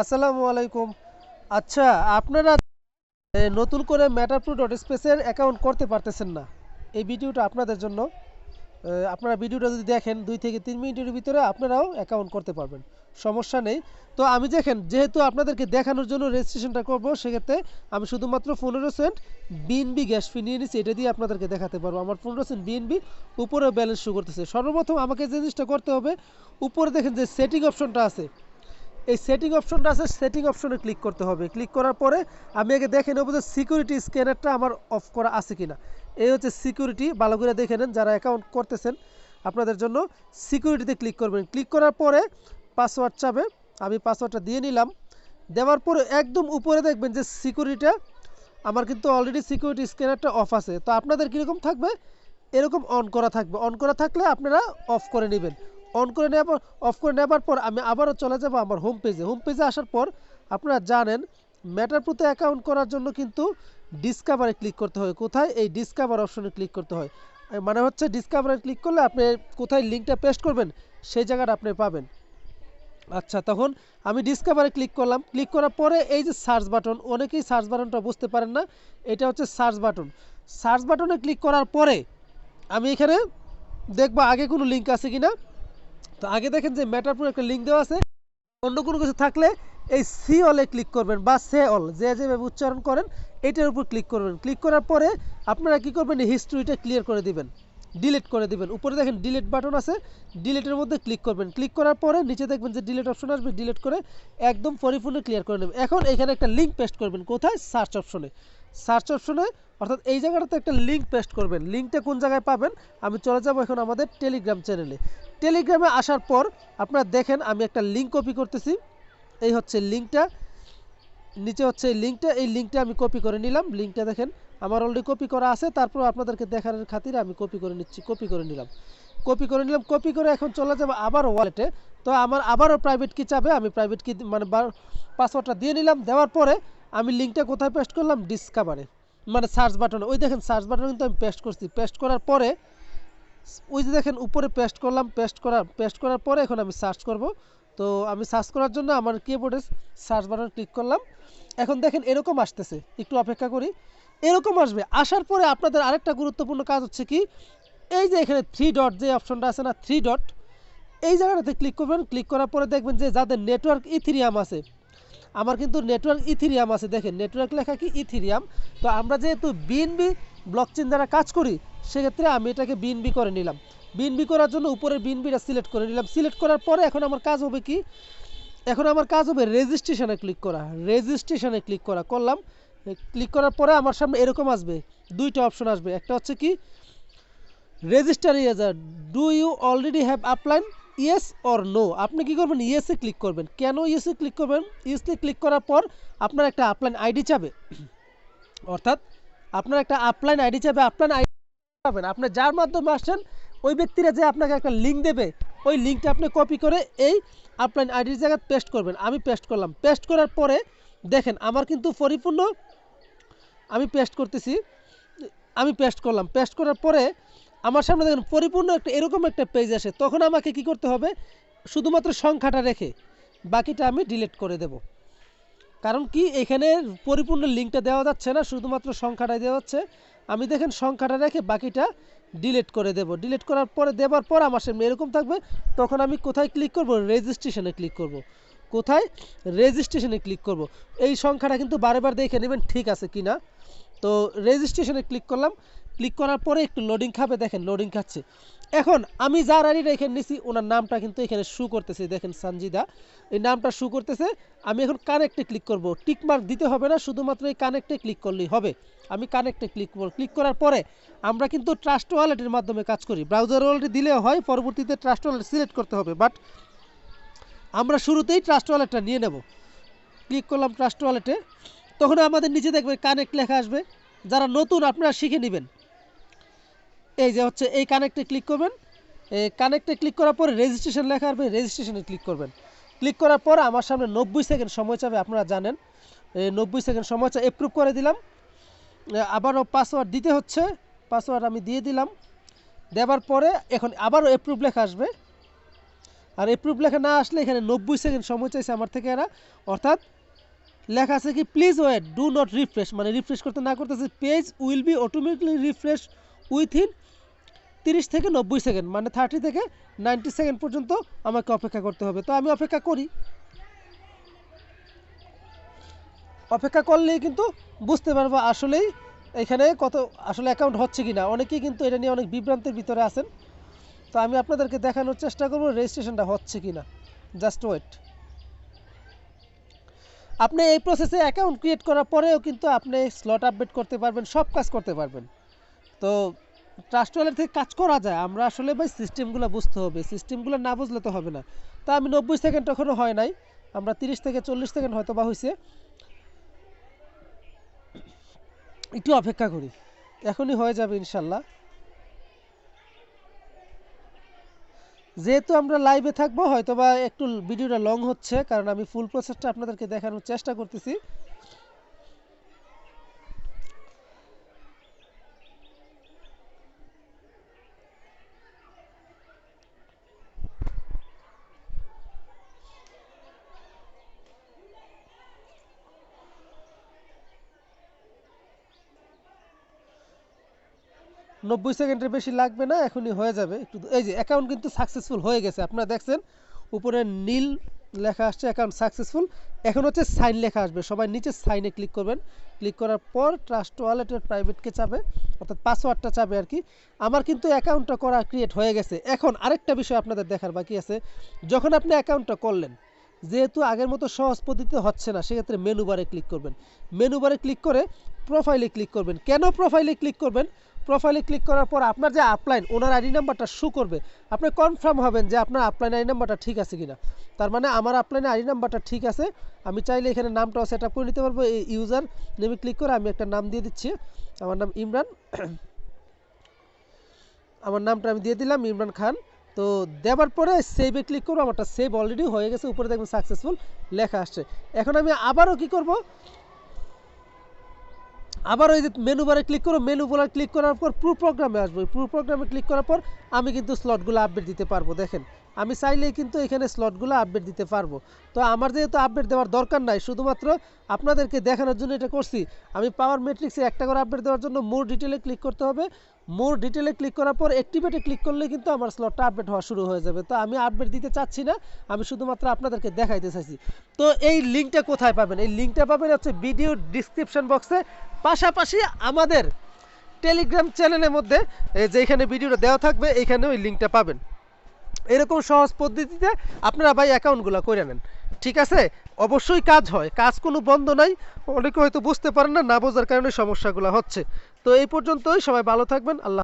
আসসালামু আলাইকুম। আচ্ছা আপনারা নতুন করে ম্যাটারপ্রু ডট স্পেসের অ্যাকাউন্ট করতে পারতেছেন না। এই ভিডিওটা আপনাদের জন্য। আপনারা ভিডিওটা যদি দেখেন দুই থেকে তিন মিনিটের ভিতরে আপনারাও অ্যাকাউন্ট করতে পারবেন। সমস্যা নেই। তো আমি দেখেন, যেহেতু আপনাদেরকে দেখানোর জন্য রেজিস্ট্রেশনটা করব, সেক্ষেত্রে আমি শুধুমাত্র পনেরো সেন্ট বিএনবি গ্যাস ফি নিয়ে নিচ্ছি এটা দিয়ে আপনাদেরকে দেখাতে পারব। আমার পনেরো সেন্ট বিএনবি উপরে ব্যালেন্স শো করতেছে। সর্বপ্রথম আমাকে যে জিনিসটা করতে হবে, উপরে দেখেন যে সেটিং অপশনটা আছে। এই সেটিং অপশনটা আছে সেটিং অপশনে ক্লিক করতে হবে। ক্লিক করার পরে আমি আগে দেখে নেব যে সিকিউরিটি স্ক্যানারটা আমার অফ করা আছে কিনা। এই হচ্ছে সিকিউরিটি ভালো করে দেখে নেন যারা অ্যাকাউন্ট করতেছেন আপনাদের জন্য। সিকিউরিটিতে ক্লিক করবেন। ক্লিক করার পরে পাসওয়ার্ড চাবে আমি পাসওয়ার্ডটা দিয়ে নিলাম। দেওয়ার পরে একদম উপরে দেখবেন যে সিকিউরিটিটা আমার কিন্তু অলরেডি সিকিউরিটি স্ক্যানারটা অফ আছে। তো আপনাদের কীরকম থাকবে? এরকম অন করা থাকবে। অন করা থাকলে আপনারা অফ করে নেবেন। অন করে নেওয়ার পর অফ করে নেওয়ার পর আমি আবারও চলে যাব আমার হোম পেজে হোম পেজে আসার পর আপনারা জানেন ম্যাটার প্রুতে অ্যাকাউন্ট করার জন্য কিন্তু ডিসকাভারে ক্লিক করতে হয়। কোথায়? এই ডিসকাভার অপশনে ক্লিক করতে হয়। মানে হচ্ছে ডিসকাভারে ক্লিক করলে আপনি কোথায় লিঙ্কটা পেস্ট করবেন, সেই জায়গাটা আপনি পাবেন। আচ্ছা তখন আমি ডিসকাভারে ক্লিক করলাম। ক্লিক করার পরে এই যে সার্চ বাটন অনেকেই সার্চ বাটনটা বুঝতে পারেন না। এটা হচ্ছে সার্চ বাটন সার্চ বাটনে ক্লিক করার পরে আমি এখানে দেখব আগে কোনো লিঙ্ক আছে কিনা। তো আগে দেখেন যে ম্যাটারপুর একটা লিঙ্ক দেওয়া আছে। অন্য কোনো কিছু থাকলে এই সি অলে ক্লিক করবেন বা সে অল যে যেভাবে উচ্চারণ করেন, এটার উপর ক্লিক করবেন। ক্লিক করার পরে আপনারা কি করবেন হিস্ট্রিটা ক্লিয়ার করে দিবেন। ডিলিট করে দিবেন। উপরে দেখেন ডিলিট বাটন আছে। ডিলিটের মধ্যে ক্লিক করবেন। ক্লিক করার পরে নিচে দেখবেন যে ডিলিট অপশন আসবে। ডিলিট করে একদম পরিপূর্ণ ক্লিয়ার করে নেবেন। এখন এখানে একটা লিঙ্ক পেস্ট করবেন। কোথায়? সার্চ অপশনে সার্চ অপশনে অর্থাৎ এই জায়গাটাতে একটা লিঙ্ক পেস্ট করবেন। লিঙ্কটা কোন জায়গায় পাবেন? আমি চলে যাব এখন আমাদের টেলিগ্রাম চ্যানেলে টেলিগ্রামে আসার পর আপনারা দেখেন আমি একটা লিঙ্ক কপি করতেছি। এই হচ্ছে লিঙ্কটা নিচে হচ্ছে এই লিঙ্কটা এই লিঙ্কটা আমি কপি করে নিলাম। লিঙ্কটা দেখেন, আমার অলরেডি কপি করা আছে। তারপর আপনাদেরকে দেখানোর খাতিরে আমি কপি করে নিচ্ছি কপি করে নিলাম। কপি করে নিলাম। কপি করে এখন চলে যাব আবার ওয়ালেটে তো আমার আবারও প্রাইভেট কি চাবে। আমি প্রাইভেট কি মানে পাসওয়ার্ডটা দিয়ে নিলাম। দেওয়ার পরে আমি লিঙ্কটা কোথায় পেস্ট করলাম? ডিসকাভারে মানে সার্চ বাটনে ওই দেখেন সার্চ বাটনে কিন্তু আমি পেস্ট করছি। পেস্ট করার পরে ওই যে দেখেন, উপরে পেস্ট করলাম পেস্ট করার পেস্ট করার পরে এখন আমি সার্চ করব। তো আমি সার্চ করার জন্য আমার কিবোর্ডে সার্চ বাটন ক্লিক করলাম। এখন দেখেন, এরকম আসতেছে। একটু অপেক্ষা করি। এরকম আসবে। আসার পরে আপনাদের আরেকটা গুরুত্বপূর্ণ কাজ হচ্ছে কি, এই যে এখানে থ্রি ডট যে অপশনটা আছে না থ্রি ডট এই জায়গাটাতে ক্লিক করবেন। ক্লিক করার পরে দেখবেন যে যাদের নেটওয়ার্ক ইথিরিয়াম আছে আমার কিন্তু নেটওয়ার্ক ইথিরিয়াম আছে, দেখেন, নেটওয়ার্ক লেখা কি? ইথিরিয়াম। তো আমরা যেহেতু বিএনবি ব্লকচেন দ্বারা কাজ করি, সেক্ষেত্রে আমি এটাকে বিএনবি করে নিলাম। বিএনবি করার জন্য উপরের বিএনবিটা সিলেক্ট করে নিলাম। সিলেক্ট করার পরে এখন আমার কাজ হবে কি? এখন আমার কাজ হবে রেজিস্ট্রেশনে ক্লিক করা। রেজিস্ট্রেশনে ক্লিক করা। করলাম। ক্লিক করার পরে আমার সামনে এরকম আসবে। দুইটা অপশন আসবে। একটা হচ্ছে কি? Register user do you already have upline yes or no. আপনি কি করবেন? ইয়েসে ক্লিক করবেন। কেন ইয়েসে ক্লিক করবেন? ইয়েসে ক্লিক করার পর আপনার একটা আপলাইন আইডি চাবে। অর্থাৎ আপনার একটা আপলাইন আইডি চাবে। আপলাইন আইডি পাবেন। আপনি যার মাধ্যমে আসছেন, ওই ব্যক্তিরা যে আপনাকে একটা লিঙ্ক দেবে, ওই লিঙ্কটা আপনি কপি করে এই আপলাইন আইডির জায়গায় পেস্ট করবেন। আমি পেস্ট করলাম। পেস্ট করার পরে দেখেন, আমার কিন্তু পরিপূর্ণ আমি পেস্ট করতেছি। আমি পেস্ট করলাম। পেস্ট করার পরে আমার সামনে দেখেন পরিপূর্ণ একটা এরকম একটা পেজ আসে, তখন আমাকে কি করতে হবে? শুধুমাত্র সংখ্যাটা রেখে বাকিটা আমি ডিলিট করে দেব। কারণ কি? এখানে পরিপূর্ণ লিঙ্কটা দেওয়া যাচ্ছে না, শুধুমাত্র সংখ্যাটাই দেওয়া হচ্ছে। আমি দেখেন সংখ্যাটা রেখে বাকিটা ডিলিট করে দেব। ডিলিট করার পরে, দেওয়ার পর আমার সামনে এরকম থাকবে, তখন আমি কোথায় ক্লিক করব? রেজিস্ট্রেশনে ক্লিক করব। কোথায়? রেজিস্ট্রেশনে ক্লিক করব। এই সংখ্যাটা কিন্তু বারেবার দেখে নেবেন ঠিক আছে কি না তো রেজিস্ট্রেশনে ক্লিক করলাম ক্লিক করার পরে একটু লোডিং খাবে, দেখেন লোডিং খাচ্ছে। এখন আমি যার আইডিটা এখানে নিছি, ওনার নামটা কিন্তু এখানে শু করতেছে, দেখেন সঞ্জিদা এই নামটা শু করতেছে, আমি এখন কানেক্টে ক্লিক করব। টিক মার্ক দিতে হবে না, শুধুমাত্র এই কানেক্টে ক্লিক করলেই হবে। আমি কানেক্টে ক্লিক করব। ক্লিক করার পরে আমরা কিন্তু ট্রাস্ট ওয়ালেটের মাধ্যমে কাজ করি। ব্রাউজার ওয়ালেটে দিলে হয়, পরবর্তীতে ট্রাস্ট ওয়ালেট সিলেক্ট করতে হবে। বাট আমরা শুরুতেই ট্রাস্ট ওয়ালেটটা নিয়ে নেব। ক্লিক করলাম ট্রাস্ট ওয়ালেটে তখন আমাদের নিচে দেখবে কানেক্ট লেখা আসবে। যারা নতুন, আপনারা শিখে নেবেন। এই যে হচ্ছে, এই কানেক্টে ক্লিক করবেন। এই কানেক্টে ক্লিক করার পরে রেজিস্ট্রেশন লেখা আসবে রেজিস্ট্রেশনে ক্লিক করবেন। ক্লিক করার পর আমার সামনে নব্বই সেকেন্ড সময় চাবে, আপনারা জানেন। এই নব্বই সেকেন্ড সময় চা এপ্রুভ করে দিলাম। আবারও পাসওয়ার্ড দিতে হচ্ছে পাসওয়ার্ড আমি দিয়ে দিলাম। দেওয়ার পরে এখন আবারও এপ্রুভ লেখা আসবে। আর এপ্রুভ লেখা না আসলে এখানে নব্বই সেকেন্ড সময় চাইছে আমার থেকে এরা। অর্থাৎ লেখা আছে কি please wait do not refresh মানে রিফ্রেশ করতে না করতেছে page will be automatically refresh within তিরিশ থেকে নব্বই সেকেন্ড মানে থার্টি থেকে নাইনটি সেকেন্ড পর্যন্ত আমাকে অপেক্ষা করতে হবে। তো আমি অপেক্ষা করি। অপেক্ষা করলেই কিন্তু বুঝতে পারব আসলেই এখানে কত, আসলে অ্যাকাউন্ট হচ্ছে কি না অনেকেই কিন্তু এটা নিয়ে অনেক বিভ্রান্তের ভিতরে আছেন। তো আমি আপনাদেরকে দেখানোর চেষ্টা করব রেজিস্ট্রেশনটা হচ্ছে কি না জাস্ট ওয়েট। আপনি এই প্রসেসে অ্যাকাউন্ট ক্রিয়েট করার পরেও কিন্তু আপনি স্লট আপডেট করতে পারবেন, সব কাজ করতে পারবেন। তো ট্রাস্ট ওয়ালেট থেকে কাজ করা যায়। আমরা আসলে ভাই সিস্টেমগুলো বুঝতে হবে। সিস্টেমগুলো না বুঝলে তো হবে না। তা আমি নব্বই সেকেন্ড এখনও হয় নাই। আমরা তিরিশ থেকে চল্লিশ সেকেন্ড হয়তো বা হয়েছে একটু অপেক্ষা করি। এখনই হয়ে যাবে ইনশাল্লাহ। যেহেতু আমরা লাইভে থাকব হয়তো বা একটু ভিডিওটা লং হচ্ছে, কারণ আমি ফুল প্রসেসটা আপনাদেরকে দেখানোর চেষ্টা করতেছি। নব্বই সেকেন্ডের বেশি লাগবে না, এখনই হয়ে যাবে। একটু এই যে অ্যাকাউন্ট কিন্তু সাকসেসফুল হয়ে গেছে। আপনারা দেখছেন, উপরে নীল লেখা আসছে অ্যাকাউন্ট সাকসেসফুল এখন হচ্ছে সাইন লেখা আসবে। সবাই নিচে সাইনে ক্লিক করবেন। ক্লিক করার পর ট্রাস্ট ওয়ালেটের প্রাইভেটকে চাবে, অর্থাৎ পাসওয়ার্ডটা চাবে আর কি। আমার কিন্তু অ্যাকাউন্টটা করা ক্রিয়েট হয়ে গেছে। এখন আরেকটা বিষয় আপনাদের দেখার বাকি আছে। যখন আপনি অ্যাকাউন্টটা করলেন যেহেতু আগের মতো সহজ পদ্ধতিতে হচ্ছে না, সেক্ষেত্রে মেনু বারে ক্লিক করবেন। মেনু বারে ক্লিক করে প্রোফাইলে ক্লিক করবেন। কেন প্রোফাইলে ক্লিক করবেন? প্রোফাইলে ক্লিক করার পর আপনার যে আপলাইন ওনার আইডি নাম্বারটা শো করবে। আপনি কনফার্ম হবেন যে আপনার আপলাইন আইডি নাম্বারটা ঠিক আছে কিনা। তার মানে আমার আপলাইনে আইডি নাম্বারটা ঠিক আছে। আমি চাইলে এখানে নামটাও সেট করে নিতে পারব। এই ইউজার নেমে ক্লিক করে আমি একটা নাম দিয়ে দিচ্ছি। আমার নাম ইমরান। আমার নামটা আমি দিয়ে দিলাম, ইমরান খান। তো দেওয়ার পরে সেভে ক্লিক করব, আমারটা সেভ অলরেডি হয়ে গেছে, উপরে দেখবেন সাকসেসফুল লেখা আসছে। এখন আমি আবারও কি করব? আবার ওই যে মেনু বারে ক্লিক করো মেনু বারে ক্লিক করার পর প্রু প্রোগ্রামে আসব। প্রু প্রোগ্রামে ক্লিক করার পর আমি কিন্তু স্লটগুলো আপডেট দিতে পারব, দেখেন। আমি চাইলেই কিন্তু এখানে স্লটগুলো আপডেট দিতে পারব। তো আমার যেহেতু আপডেট দেওয়ার দরকার নাই, শুধুমাত্র আপনাদেরকে দেখানোর জন্য এটা করছি। আমি পাওয়ার ম্যাট্রিক্সে একটা করে আপডেট দেওয়ার জন্য মোর ডিটেলে ক্লিক করতে হবে। মোর ডিটেলে ক্লিক করার পর অ্যাক্টিভেটে ক্লিক করলে কিন্তু আমার স্লটটা আপডেট হওয়া শুরু হয়ে যাবে। তো আমি আপডেট দিতে চাচ্ছি না, আমি শুধুমাত্র আপনাদেরকে দেখাইতে চাইছি। তো এই লিঙ্কটা কোথায় পাবেন? এই লিঙ্কটা পাবেন হচ্ছে ভিডিও ডিসক্রিপশন বক্সে পাশাপাশি আমাদের টেলিগ্রাম চ্যানেলের মধ্যে, এই যে এখানে ভিডিওটা দেওয়া থাকবে এইখানে ওই লিঙ্কটা পাবেন। এরকম সহজ পদ্ধতিতে আপনারা ভাই অ্যাকাউন্টগুলো করে নেন। ঠিক আছে? অবশ্যই কাজ হয়। কাজ কোনো বন্ধ নাই। অনেকে হয়তো বুঝতে পারেন না না বোঝার কারণে সমস্যাগুলো হচ্ছে। তো এই পর্যন্তই। সবাই ভালো থাকবেন। আল্লাহ